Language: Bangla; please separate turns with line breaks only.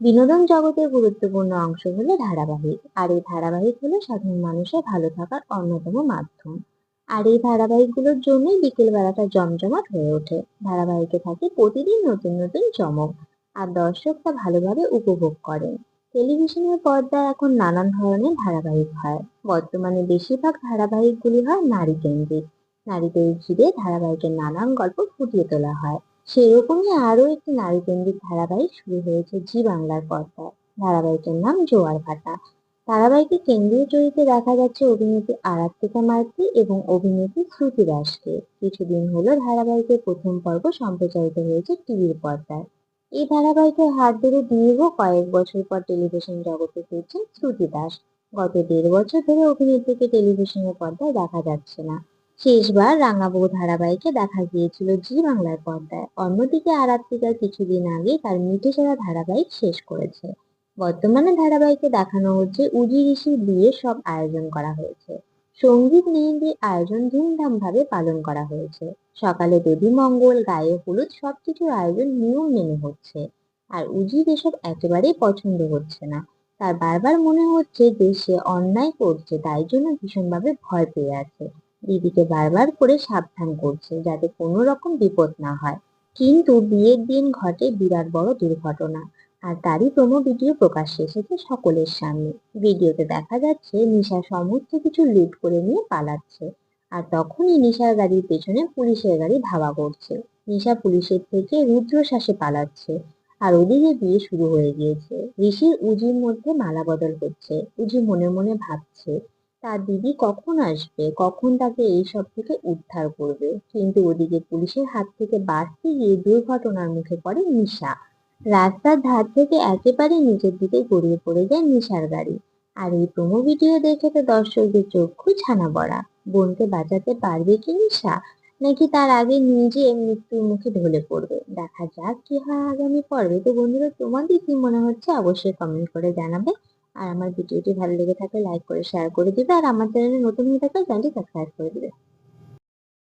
বিনোদন জগতের গুরুত্বপূর্ণ অংশ হলো ধারাবাহিক। আর এই ধারাবাহিক হলো সাধারণ মানুষের ভালো থাকার অন্যতম মাধ্যম। আর এই ধারাবাহিকগুলোর জন্যই বিকেল বেলাটা জমজমাট হয়ে ওঠে। ধারাবাহিকে থাকে প্রতিদিন নতুন নতুন চমক। আর দর্শক তা ভালোভাবে উপভোগ করেন টেলিভিশনের পর্দায় এখন নানান ধরনের ধারাবাহিক হয়। বর্তমানে বেশিরভাগ ধারাবাহিকগুলি হয় নারী কেন্দ্রিক নারীদের ঘিরে ধারাবাহিকের নানান গল্প ফুটিয়ে তোলা হয়। সেরকমই আরও একটি নারী কেন্দ্রিক ধারাবাহিক শুরু হয়েছে জি বাংলার পর্দায়। ধারাবাহিকের নাম জোয়ার ভাটা। ধারাবাহিকে কেন্দ্রীয় চরিত্রে দেখা যাচ্ছে অভিনেত্রী আরাত্রিকা মাইতি এবং অভিনেত্রী শ্রুতি দাসকে কিছুদিন হলো ধারাবাহিকের প্রথম পর্ব সম্প্রচারিত হয়েছে টিভির পর্দায়। এই ধারাবাহিকের হাত ধরে দীর্ঘ কয়েক বছর পর টেলিভিশন জগতে ফিরছেন শ্রুতি দাস গত দেড় বছর ধরে অভিনেত্রীকে টেলিভিশনের পর্দায় দেখা যাচ্ছে না। শেষবার রাঙাবউ ধারাবাহিকে দেখা গিয়েছিল জি বাংলার পর্দায়। অন্যদিকে আরাত্রিকা কিছুদিন আগে তার মিঠে চড়া ধারাবাহিক শেষ করেছে। বর্তমানে ধারাবাহিকে দেখানো হচ্ছে উজি ঋষির বিয়ের সব আয়োজন করা হয়েছে। সংগীত মেহেন্দির আয়োজন ধুমধাম ভাবে পালন করা হয়েছে। সকালে দেবী মঙ্গল, গায়ে হলুদ সবকিছুর আয়োজন নিয়ম মেনে হচ্ছে। আর উজির এসব একেবারেই পছন্দ হচ্ছে না, তার বারবার মনে হচ্ছে যে সে অন্যায় করছে, তাই জন্য ভীষণভাবে ভয় পেয়ে আছে। দিদিকে বারবার করে সাবধান করছে যাতে কোনো রকম বিপদ না হয়। কিন্তু বিয়ের দিন ঘটে বিরাট বড় দুর্ঘটনা। আর তারই প্রোমো ভিডিও প্রকাশ্যে এসেছে সকলের সামনে। ভিডিওতে দেখা যাচ্ছে নিশা সমস্ত কিছু লুট করে নিয়ে পালাচ্ছে। আর তখনই নিশার গাড়ির পেছনে পুলিশের গাড়ি ধাওয়া করছে। নিশা পুলিশের থেকে রুদ্রশ্বাসে পালাচ্ছে। আর ওদিকে বিয়ে শুরু হয়ে গিয়েছে। ঋষির উজির মধ্যে মালা বদল হচ্ছে উজি মনে মনে ভাবছে তার দিদি কখন আসবে? কখন তাকে এইসব থেকে উদ্ধার করবে? কিন্তু ওদিকে পুলিশের হাত থেকে বাঁচতে গিয়ে দুর্ঘটনার মুখে পড়ে নিশা। রাস্তার ধার থেকে একেবারে নিচের দিকে গড়িয়ে পড়ে যায় নিশার গাড়ি। আর এই প্রোমো ভিডিও দেখে তো দর্শকদের চক্ষু ছানা বড়া। বোনকে বাঁচাতে পারবে কি নিশা? নাকি তার আগে নিজে মৃত্যুর মুখে ঢলে পড়বে? দেখা যাক কি হয় আগামী পর্বে। তো বন্ধুরা, তোমাদের কি মনে হচ্ছে? অবশ্যই কমেন্ট করে জানাবে। আর আমার ভিডিওটি ভালো লেগে থাকলে লাইক করে শেয়ার করে দিবে। আর আমার চ্যানেলে নতুন হয়ে থাকলে চ্যানেলটি সাবস্ক্রাইব করে দিবে।